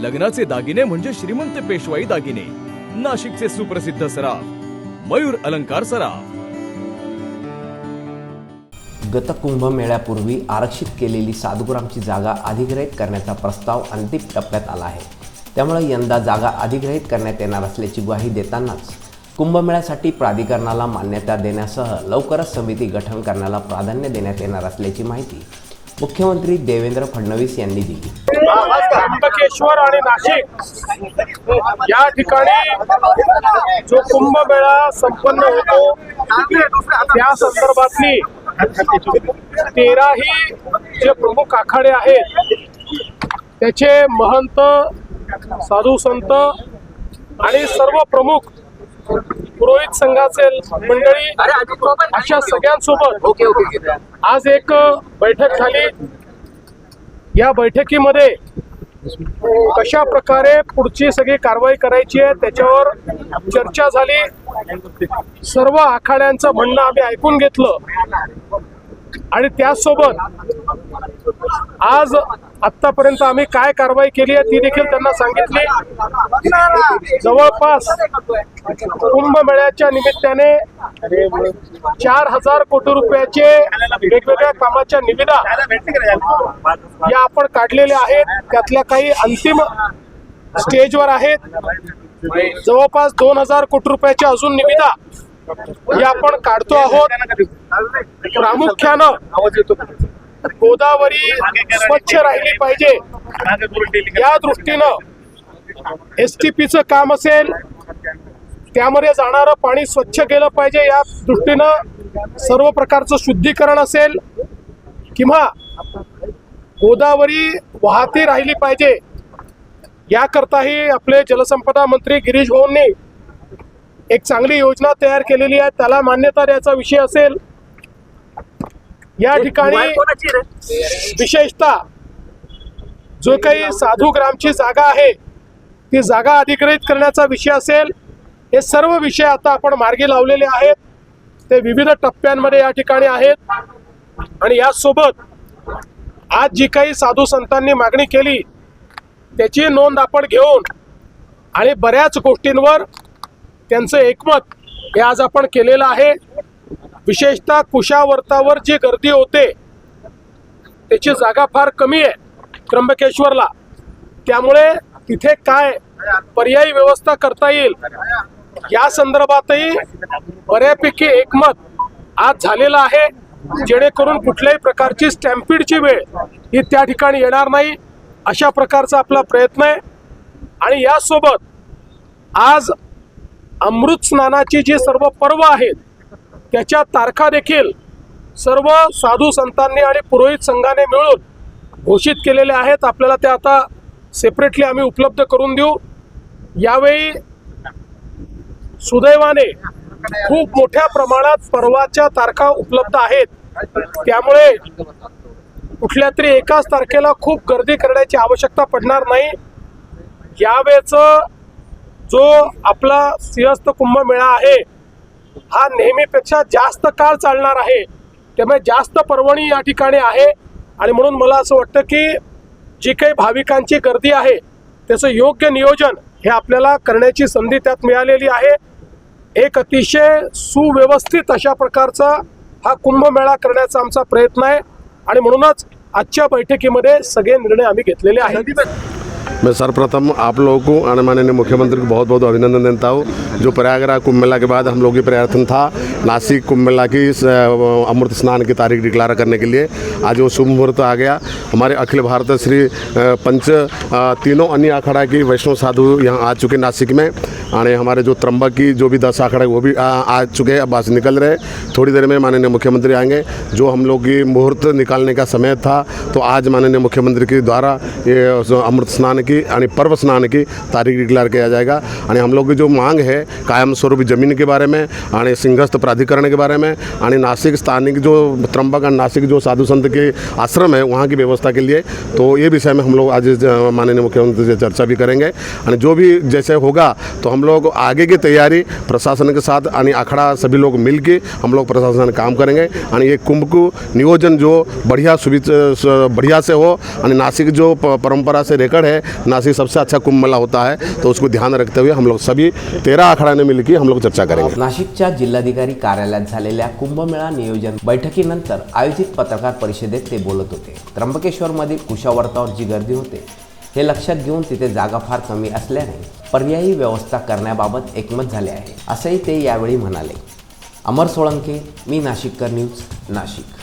लग्नाचे दागिने म्हणजे श्रीमंत पेशवाई दागिने. नाशिकचे सुप्रसिद्ध सराफ मयूर अलंकार सराफ. गत कुंभमेळ्यापूर्वी आरक्षित केलेली सातग्रामची जागा अधिग्रहित करण्याचा प्रस्ताव अंतिम टप्प्यात आला आहे. त्यामुळे यंदा जागा अधिग्रहित करण्यात येणार असल्याची ग्वाही देतानाच कुंभमेळ्यासाठी प्राधिकरणाला मान्यता देण्यासह लवकरच समिती गठन करण्याला प्राधान्य देण्यात येणार असल्याची माहिती मुख्यमंत्री देवेंद्र फडणवीस यांनी दिली. त्र्यंबकेश्वर आणि नाशिक. या ठिकाणी जो कुंभमेळा संपन्न होतो त्या संदर्भातली तेराही जे प्रमुख आखाडे आहेत त्याचे महंत साधू संत आणि सर्व प्रमुख पुरोहित संघाचे मंडळी अशा सगळ्यांसोबत आज एक बैठक झाली. या बैठकीमध्ये कशा प्रकारे पुढची सगळी कारवाई करायची आहे त्याच्यावर चर्चा झाली. सर्व आखाड्यांचं म्हणणं आम्ही ऐकून घेतलं. आणि त्याचसोबत आज आतापर्यंत आम्ही काय कारवाई केली आहे ती देखील त्यांना सांगितली. जवळपास कुंभमेळ्याच्या निमित्ताने चार हजार कोटी रुपयाचे वेगवेगळ्या कामाच्या निविदा या आपण काढलेल्या आहेत. त्यातल्या काही अंतिम स्टेजवर आहेत. जवळपास दोन हजार कोटी रुपयाच्या अजून निविदा या आपण काढतो आहोत. प्रामुख्यानं गोदावरी स्वच्छ राहिली पाहिजे. या दृष्टीनं एस टी पीचं काम असेल त्यामध्ये जाणारं पाणी स्वच्छ केलं पाहिजे या दृष्टीनं सर्व प्रकारचं शुद्धीकरण असेल किंवा गोदावरी वाहती राहिली पाहिजे याकरताही आपले जलसंपदा मंत्री गिरीश भाऊंनी एक चांगली योजना तयार केलेली आहे. त्याला मान्यता द्यायचा विषय असेल. या ठिकाणी विशेषतः जो काही साधू ग्रामची जागा आहे ती जागा अधिग्रहित करण्याचा विषय असेल. हे सर्व विषय आता आपण मार्गी लावलेले आहेत. ते विविध टप्प्यांमध्ये या ठिकाणी आहेत. आणि यासोबत आज जी काही साधू संतांनी मागणी केली त्याची नोंद आपण घेऊन आणि बऱ्याच गोष्टींवर त्यांचं एकमत हे आज आपण केलेलं आहे. विशेषतः कुशावर्तावर जी गर्दी होते त्याची जागा फार कमी आहे त्र्यंबकेश्वरला. त्यामुळे तिथे काय पर्यायी व्यवस्था करता येईल या संदर्भातही बऱ्यापैकी एकमत आज झालेलं आहे जेणेकरून कुठल्याही प्रकारची स्टॅम्पीडची वेळ ही त्या ठिकाणी येणार नाही. अशा प्रकारचा आपला प्रयत्न आहे. आणि यासोबत आज अमृत स्नानाची जी सर्व पर्व आहेत त्याच्या तारखा देखील सर्व साधू संतांनी आणि पुरोहित संघाने मिळून घोषित केलेल्या आहेत. आपल्याला त्या आता सेपरेटली आम्ही उपलब्ध करून देऊ. यावेळी सुदैवाने खूप मोठ्या प्रमाणात पर्वाच्या तारखा उपलब्ध आहेत. त्यामुळे कुठल्या तरी एकाच तारखेला खूप गर्दी करण्याची आवश्यकता पडणार नाही. यावेळेच जो आपला सिंहस्थ कुंभमेळा आहे हा नेहमीपेक्षा जास्त काळ चालणार आहे. त्यामुळे जास्त पर्वणी या ठिकाणी आहे. आणि म्हणून मला असं वाटतं की जी काही भाविकांची गर्दी आहे त्याचं योग्य नियोजन हे आपल्याला करण्याची संधी त्यात मिळालेली आहे. एक अतिशय सुव्यवस्थित अशा प्रकारचा हा कुंभमेळा करण्याचा आमचा प्रयत्न आहे. आणि म्हणूनच आजच्या बैठकीमध्ये सगळे निर्णय आम्ही घेतलेले आहेत. मैं सर्वप्रथम आप लोगों को और माननीय मुख्यमंत्री को बहुत बहुत अभिनंदन देता हूँ। जो प्रयागराज कुंभ मेला के बाद हम लोग की प्रयत्न था नासिक कुंभ मेला की अमृत स्नान की तारीख डिक्लार करने के लिए। आज वो शुभ मुहूर्त आ गया। हमारे अखिल भारत श्री पंच तीनों अन्य अखाड़ा की वैष्णव साधु यहाँ आ चुके नासिक में। और हमारे जो त्रंबक की जो भी दस अखाड़े वो भी आ, आ चुके हैं। अब बस निकल रहे थोड़ी देर में माननीय मुख्यमंत्री आएँगे। जो हम लोग की मुहूर्त निकालने का समय था तो आज माननीय मुख्यमंत्री के द्वारा ये अमृत स्नान की आणि पर्व स्नान की तारीख डिक्लेअर किया जाएगा। आणि हम लोग की जो मांग है, कायम स्वरूप ज़मीन के बारे में आणि सिंहस्थ प्राधिकरण के बारे में आणि नासिक स्थानिक जो त्रंबक और नासिक जो साधु संत के आश्रम है, वहाँ की व्यवस्था के लिए तो ये विषय में हम लोग आज माननीय मुख्यमंत्री से चर्चा भी करेंगे। और जो भी जैसे होगा तो हम लोग आगे की तैयारी प्रशासन के साथ आणि अखड़ा सभी लोग मिल हम लोग प्रशासन काम करेंगे। आणि ये कुंभ को नियोजन जो बढ़िया सुविधा बढ़िया से हो आणि नासिक जो परंपरा से रेकर्ड है नासिक सबसे अच्छा कुंभ मेला होता है तो उसको ध्यान रखते हुए हम लोग सभी तेरह अखाड़ा मिलकर हम लोग चर्चा करेंगे। नाशिकच्या जिल्हाधिकारी कार्यालयात झालेल्या कुंभमेळा नियोजन बैठकीनंतर आयोजित पत्रकार परिषदेत ते बोलत होते. त्र्यंबकेश्वरमधील कुशावर्तावर जी गर्दी होते. हे लक्षात घेऊन तिथे जागा फार कमी असल्याने पर्यायी व्यवस्था करण्याबाबत एकमत झाले आहे असंही ते यावेळी म्हणाले. अमर सोळंके मी नाशिककर न्यूज नाशिक.